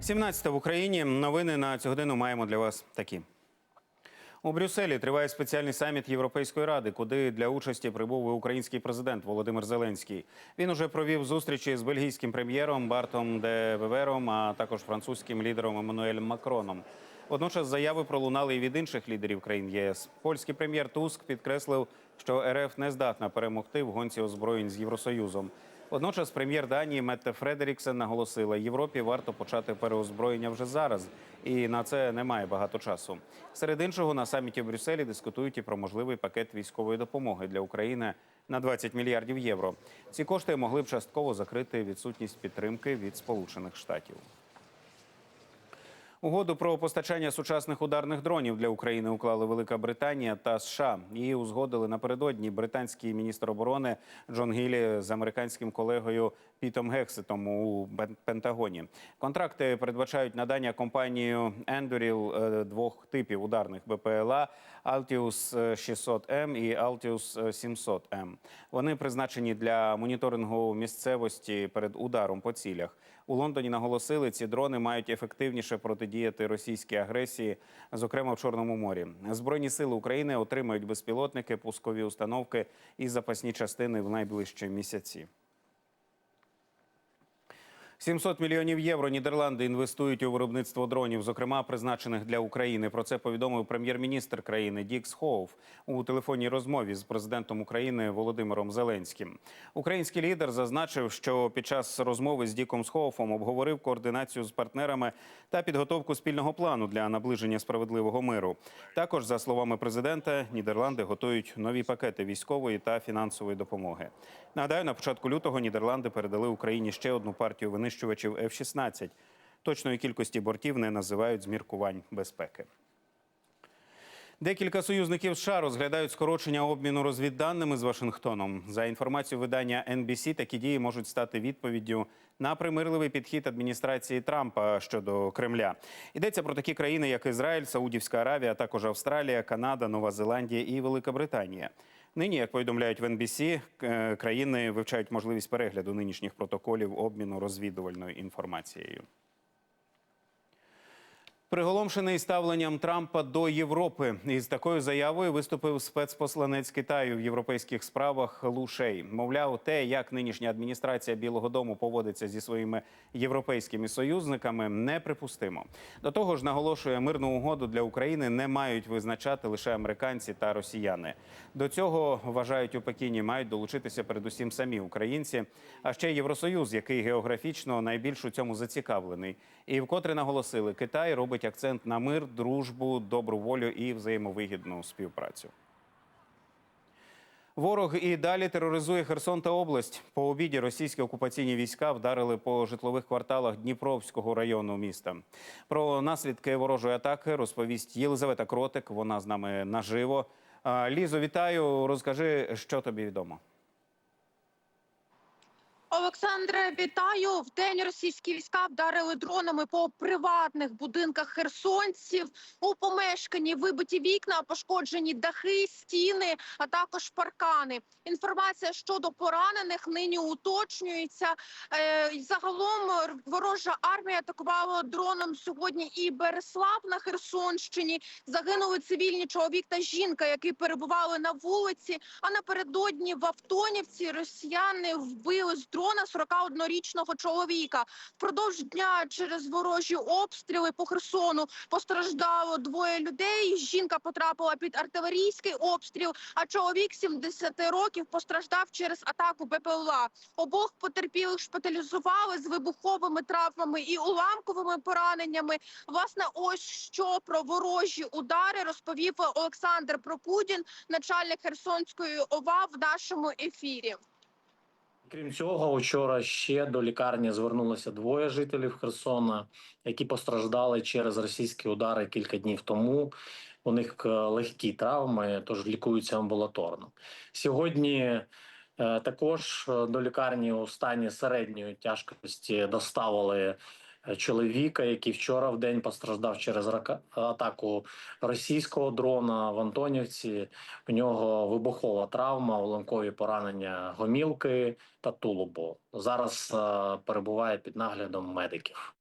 17 в Україні. Новини на цю годину маємо для вас такі. У Брюсселі триває спеціальний саміт Європейської ради, куди для участі прибув і український президент Володимир Зеленський. Він уже провів зустрічі з бельгійським прем'єром Бартом де Вевером, а також французьким лідером Еммануелем Макроном. Водночас заяви пролунали і від інших лідерів країн ЄС. Польський прем'єр Туск підкреслив, що РФ не здатна перемогти в гонці озброєнь з Євросоюзом. Водночас прем'єр Данії Метте Фредеріксен наголосила, Європі варто почати переозброєння вже зараз, і на це немає багато часу. Серед іншого на саміті в Брюсселі дискутують і про можливий пакет військової допомоги для України на 20 мільярдів євро. Ці кошти могли б частково закрити відсутність підтримки від Сполучених Штатів. Угоду про постачання сучасних ударних дронів для України уклали Велика Британія та США. Її узгодили напередодні британський міністр оборони Джон Гілі з американським колегою Пітом Гексетом у Пентагоні. Контракти передбачають надання компанією Ендуріл е, двох типів ударних БПЛА Altius 600М і Altius 700М. Вони призначені для моніторингу місцевості перед ударом по цілях. У Лондоні наголосили, ці дрони мають ефективніше протидіяти російській агресії, зокрема в Чорному морі. Збройні сили України отримають безпілотники, пускові установки і запасні частини в найближчі місяці. 700 мільйонів євро Нідерланди інвестують у виробництво дронів, зокрема призначених для України. Про це повідомив прем'єр-міністр країни Дікс Хоуф у телефонній розмові з президентом України Володимиром Зеленським. Український лідер зазначив, що під час розмови з Діком Хоуфом обговорив координацію з партнерами та підготовку спільного плану для наближення справедливого миру. Також, за словами президента, Нідерланди готують нові пакети військової та фінансової допомоги. Нагадаю, на початку лютого Нідерланди передали Україні ще одну партію винищувачів F-16. Точної кількості бортів не називають з міркувань безпеки. Декілька союзників США розглядають скорочення обміну розвідданими з Вашингтоном. За інформацією видання NBC, такі дії можуть стати відповіддю на примирливий підхід адміністрації Трампа щодо Кремля. Йдеться про такі країни, як Ізраїль, Саудівська Аравія, а також Австралія, Канада, Нова Зеландія і Велика Британія. Нині, як повідомляють в NBC, е, країни вивчають можливість перегляду нинішніх протоколів обміну розвідувальною інформацією. Приголомшений ставленням Трампа до Європи із такою заявою виступив спецпосланець Китаю в європейських справах Лу Шей. Мовляв, те, як нинішня адміністрація Білого Дому поводиться зі своїми європейськими союзниками, неприпустимо. До того ж, наголошує, мирну угоду для України не мають визначати лише американці та росіяни. До цього вважають у Пекіні, мають долучитися передусім самі українці, а ще Євросоюз, який географічно найбільш у цьому зацікавлений. І вкотре наголосили, Китай робить акцент на мир, дружбу, добру волю і взаємовигідну співпрацю. Ворог і далі тероризує Херсон та область. По обіді російські окупаційні війська вдарили по житлових кварталах Дніпровського району міста. Про наслідки ворожої атаки розповість Єлизавета Кротик. Вона з нами наживо. Лізо, вітаю. Розкажи, що тобі відомо. Олександре, вітаю. В день російські війська вдарили дронами по приватних будинках херсонців. У помешканні вибиті вікна, пошкоджені дахи, стіни, а також паркани. Інформація щодо поранених нині уточнюється. Е, загалом ворожа армія атакувала дроном сьогодні і Береслав на Херсонщині. Загинули цивільні чоловік та жінка, які перебували на вулиці. А напередодні в Автонівці росіяни вбили з дрона 41-річного чоловіка. Впродовж дня через ворожі обстріли по Херсону постраждало двоє людей. Жінка потрапила під артилерійський обстріл, а чоловік 70 років постраждав через атаку БПЛА. Обох потерпілих шпиталізували з вибуховими травмами і уламковими пораненнями. Власне, ось що про ворожі удари розповів Олександр Прокудін, начальник Херсонської ОВА в нашому ефірі. Крім цього, вчора ще до лікарні звернулося двоє жителів Херсона, які постраждали через російські удари кілька днів тому. У них е, легкі травми, тож лікуються амбулаторно. Сьогодні е, також е, до лікарні у стані середньої тяжкості доставили чоловіка, який вчора в день постраждав через атаку російського дрона в Антонівці. У нього вибухова травма, уламкові поранення гомілки та тулубу. Зараз е, перебуває під наглядом медиків.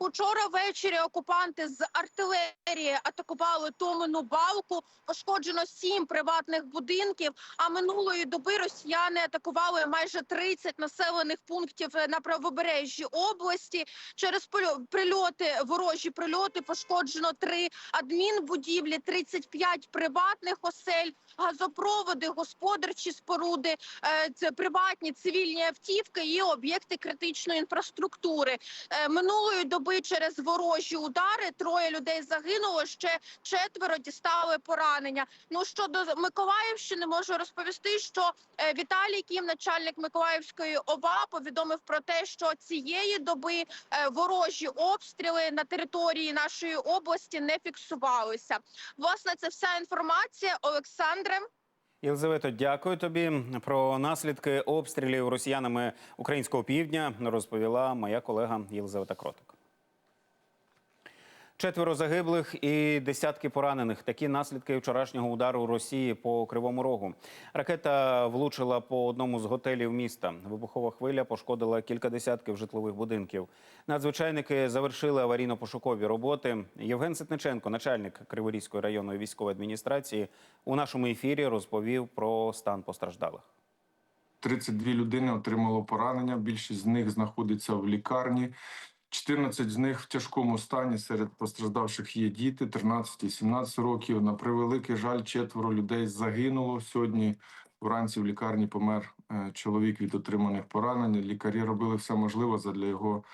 Учора ввечері окупанти з артилерії атакували Томину балку. Пошкоджено сім приватних будинків. А минулої доби росіяни атакували майже 30 населених пунктів е, на правобережжі області. Через прильоти, ворожі прильоти пошкоджено три адмінбудівлі, 35 приватних осель, газопроводи, господарчі споруди, це приватні цивільні автівки і об'єкти критичної інфраструктури. Е, Минулої доби через ворожі удари троє людей загинуло. Ще четверо дістали поранення. Ну щодо Миколаївщини, можу розповісти, що е, Віталій Кім, начальник Миколаївської ОВА, повідомив про те, що цієї доби е, ворожі обстріли на території нашої області не фіксувалися. Власне, це вся інформація. Олександре. Єлизавето, дякую тобі. Про наслідки обстрілів росіянами українського півдня розповіла моя колега Єлизавета Кротик. Четверо загиблих і десятки поранених. Такі наслідки вчорашнього удару Росії по Кривому Рогу. Ракета влучила по одному з готелів міста. Вибухова хвиля пошкодила кілька десятків житлових будинків. Надзвичайники завершили аварійно-пошукові роботи. Євген Ситниченко, начальник Криворізької районної військової адміністрації, у нашому ефірі розповів про стан постраждалих. 32 людини отримало поранення. Більшість з них знаходиться в лікарні. 14 з них в тяжкому стані. Серед постраждавших є діти 13 і 17 років. На превеликий жаль, четверо людей загинуло сьогодні. Вранці в лікарні помер е, чоловік від отриманих поранень. Лікарі робили все можливе для його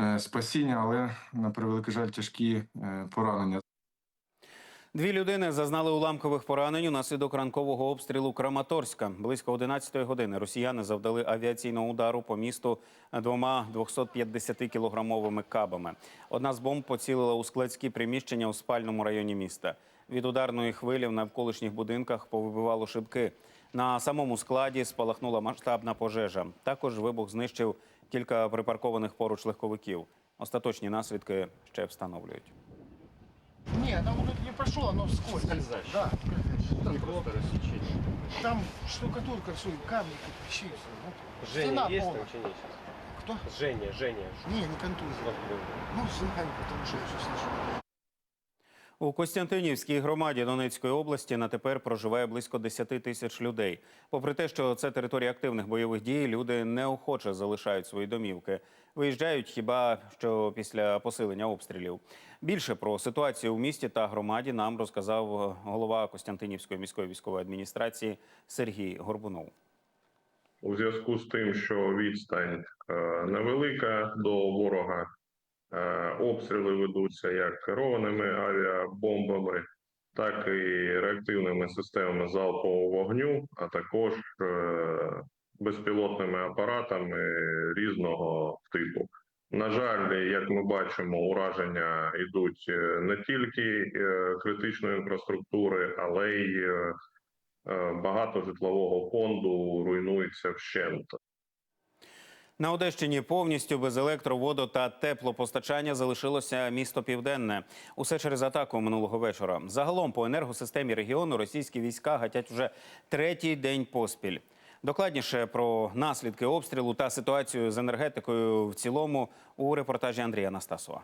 е, спасіння, але на превеликий жаль, тяжкі е, поранення. Дві людини зазнали уламкових поранень унаслідок ранкового обстрілу Краматорська. Близько 11 години росіяни завдали авіаційного удару по місту двома 250-кілограмовими кабами. Одна з бомб поцілила у складські приміщення у спальному районі міста. Від ударної хвилі в навколишніх будинках повибивало шибки. На самому складі спалахнула масштабна пожежа. Також вибух знищив кілька припаркованих поруч легковиків. Остаточні наслідки ще встановлюють. Не, там прошло, оно вскользь. Скользящее. Да. Там, просто рассечение. там штукатурка, все, камни, кирпичи, все. Вот. Женя Стена есть полная. там, че? Кто? Женя, Женя. Не, не контузия. Ну, с ногами, потому что я все слышу. У Костянтинівській громаді Донецької області на тепер проживає близько 10 тисяч людей. Попри те, що це територія активних бойових дій, люди неохоче залишають свої домівки. Виїжджають хіба що після посилення обстрілів. Більше про ситуацію у місті та громаді нам розказав голова Костянтинівської міської військової адміністрації Сергій Горбунов. у зв'язку з тим, що відстань е, невелика до ворога, обстріли ведуться як керованими авіабомбами, так і реактивними системами залпового вогню, а також е, безпілотними апаратами різного типу. На жаль, як ми бачимо, ураження йдуть е, не тільки е, критичної інфраструктури, але й е, е, багато житлового фонду руйнується вщент. На Одещині повністю без електроводу та теплопостачання залишилося місто Південне. Усе через атаку минулого вечора. Загалом по енергосистемі регіону російські війська гатять уже третій день поспіль. Докладніше про наслідки обстрілу та ситуацію з енергетикою в цілому у репортажі Андрія Настасова.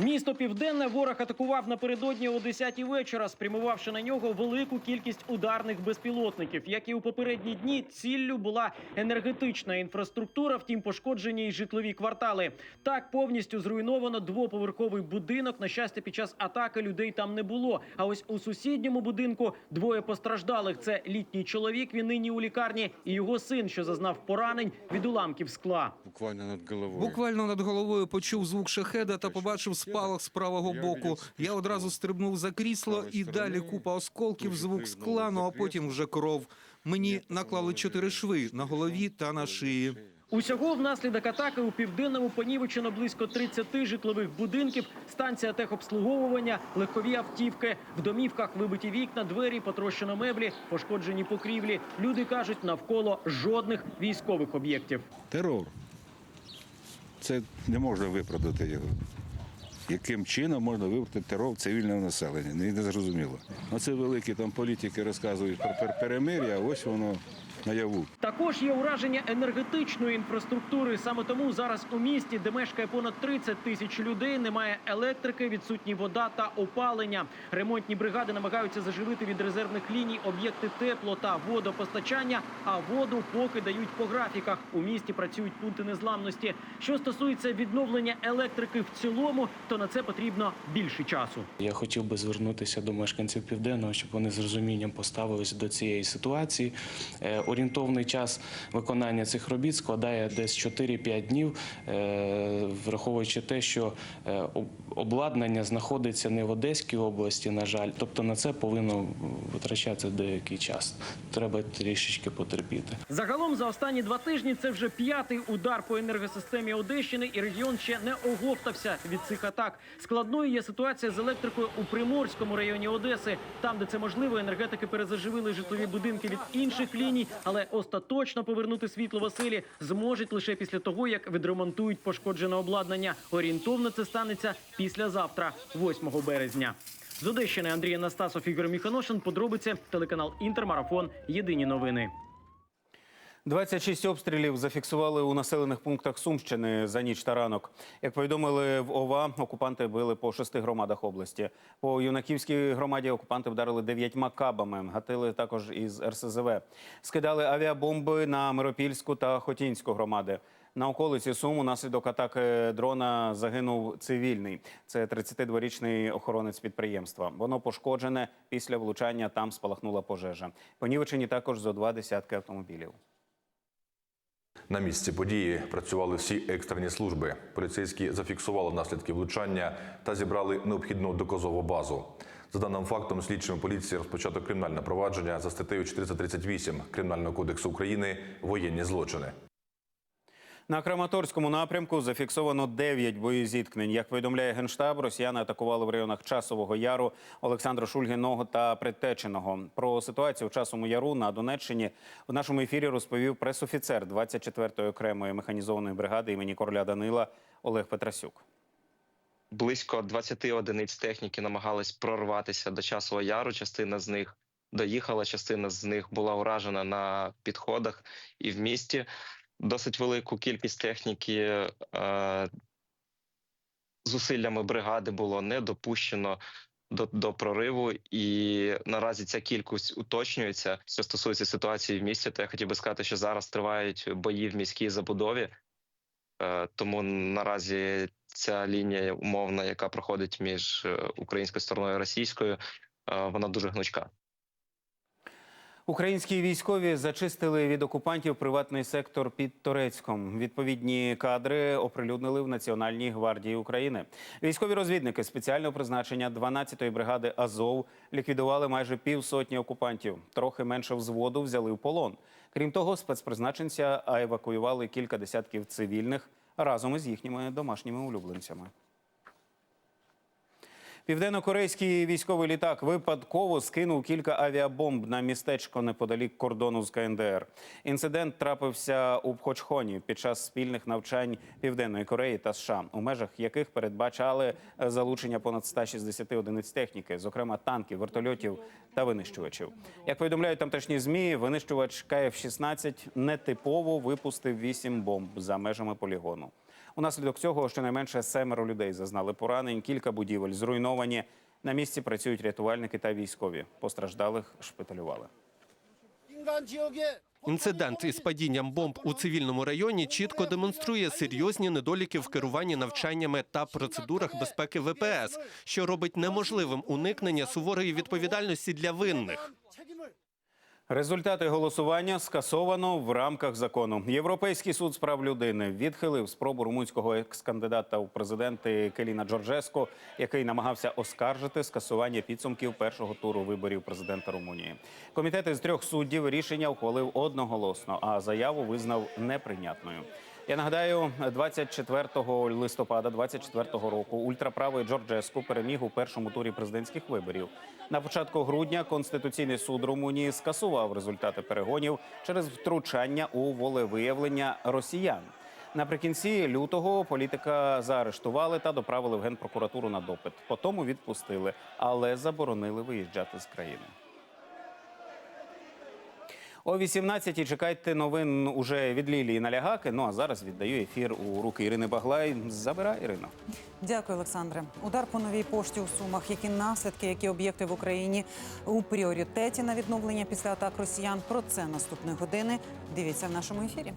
Місто Південне ворог атакував напередодні о 10-й вечора, спрямувавши на нього велику кількість ударних безпілотників. Як і у попередні дні, ціллю була енергетична інфраструктура, втім пошкоджені й житлові квартали. Так повністю зруйновано двоповерховий будинок. На щастя, під час атаки людей там не було. А ось у сусідньому будинку двоє постраждалих. Це літній чоловік. Він нині у лікарні, і його син, що зазнав поранень від уламків скла. Буквально над головою. Буквально над головою почув звук шахеда та побачив спалах з правого боку. Я одразу стрибнув за крісло і далі купа осколків, звук скла, ну а потім вже кров. Мені наклали чотири шви на голові та на шиї. Усього внаслідок атаки у південному понівечено близько 30 житлових будинків, станція техобслуговування, легкові автівки. В домівках вибиті вікна, двері, потрощено меблі, пошкоджені покрівлі. Люди кажуть, навколо жодних військових об'єктів. Терор. Це не можна виправдати його. Яким чином можна вивести терор цивільного населення? Не зрозуміло. Оце великі там політики розказують про пер- перемир'я, а ось воно наяву. Також є ураження енергетичної інфраструктури. Саме тому зараз у місті, де мешкає понад 30 тисяч людей, немає електрики, відсутні вода та опалення. Ремонтні бригади намагаються заживити від резервних ліній об'єкти тепло та водопостачання, а воду поки дають по графіках. У місті працюють пункти незламності. Що стосується відновлення електрики в цілому, то на це потрібно більше часу. Я хотів би звернутися до мешканців південного, щоб вони з розумінням поставилися до цієї ситуації. Орієнтовний час виконання цих робіт складає десь 4-5 днів, е, враховуючи те, що е, обладнання знаходиться не в Одеській області, на жаль. Тобто на це повинно витрачатися деякий час. Треба трішечки потерпіти. Загалом за останні два тижні це вже п'ятий удар по енергосистемі Одещини, і регіон ще не оговтався від цих атак. Складною є ситуація з електрикою у Приморському районі Одеси. Там, де це можливо, енергетики перезаживили житлові будинки від інших ліній, але остаточно повернути світло Василі зможуть лише після того, як відремонтують пошкоджене обладнання. Орієнтовно це станеться післязавтра, 8 березня. З Одещини Андрій Анастасов, Ігор Міханошин. Подробиці телеканал Інтермарафон. Єдині новини. 26 обстрілів зафіксували у населених пунктах Сумщини за ніч та ранок. Як повідомили в ОВА, окупанти били по шести громадах області. По юнаківській громаді окупанти вдарили дев'ятьма кабами, гатили також із РСЗВ. Скидали авіабомби на Миропільську та Хотінську громади. На околиці Сум унаслідок атаки дрона загинув цивільний. Це 32-річний охоронець підприємства. Воно пошкоджене. Після влучання там спалахнула пожежа. Понівечені також зо два десятки автомобілів. На місці події працювали всі екстрені служби. Поліцейські зафіксували наслідки влучання та зібрали необхідну доказову базу. За даним фактом, слідчими поліції розпочато кримінальне провадження за статтею 438 Кримінального кодексу України воєнні злочини. На Краматорському напрямку зафіксовано 9 боєзіткнень. Як повідомляє Генштаб, росіяни атакували в районах Часового Яру, Олександра Шульгіного та Предтеченого. Про ситуацію в Часовому Яру на Донеччині в нашому ефірі розповів пресофіцер 24-ї окремої механізованої бригади імені короля Данила Олег Петрасюк. близько 20 одиниць техніки намагались прорватися до часового яру. Частина з них доїхала, частина з них була уражена на підходах і в місті. Досить велику кількість техніки е, зусиллями бригади було не допущено. До, до прориву, і наразі ця кількість уточнюється. Що стосується ситуації в місті, то я хотів би сказати, що зараз тривають бої в міській забудові, Е, тому наразі ця лінія умовна, яка проходить між е, українською стороною і російською, е, вона дуже гнучка. Українські військові зачистили від окупантів приватний сектор під Торецьком. Відповідні кадри оприлюднили в Національній гвардії України. Військові розвідники спеціального призначення 12-ї бригади Азов ліквідували майже півсотні окупантів. Трохи менше взводу взяли в полон. Крім того, спецпризначенця евакуювали кілька десятків цивільних разом із їхніми домашніми улюбленцями. Південно-корейський військовий літак випадково скинув кілька авіабомб на містечко неподалік кордону з КНДР. Інцидент трапився у Пхочхоні під час спільних навчань Південної Кореї та США, у межах яких передбачали залучення понад 160 одиниць техніки, зокрема танків, вертольотів та винищувачів. Як повідомляють тамтешні змі, винищувач КФ-16 нетипово випустив вісім бомб за межами полігону. Унаслідок цього щонайменше семеро людей зазнали поранень, кілька будівель зруйновані. На місці працюють рятувальники та військові. Постраждалих шпиталювали. Інцидент із падінням бомб у цивільному районі чітко демонструє серйозні недоліки в керуванні навчаннями та процедурах безпеки ВПС, що робить неможливим уникнення суворої відповідальності для винних. Результати голосування скасовано в рамках закону. Європейський суд з прав людини відхилив спробу румунського екс-кандидата у президенти Келіна Джорджеско, який намагався оскаржити скасування підсумків першого туру виборів президента Румунії. Комітет із трьох суддів рішення ухвалив одноголосно, а заяву визнав неприйнятною. Я нагадаю, 24 листопада 24 року ультраправий Джорджеску переміг у першому турі президентських виборів. На початку грудня Конституційний суд Румунії скасував результати перегонів через втручання у волевиявлення росіян. Наприкінці лютого політика заарештували та доправили в генпрокуратуру на допит. Потім відпустили, але заборонили виїжджати з країни. О 18-й чекайте новин уже від Лілії Налягаки. Ну а зараз віддаю ефір у руки Ірини Баглай. Забирай, Ірино. Дякую, Олександре. Удар по новій пошті у Сумах. Які наслідки, які об'єкти в Україні у пріоритеті на відновлення після атак росіян? Про це наступної години. Дивіться в нашому ефірі.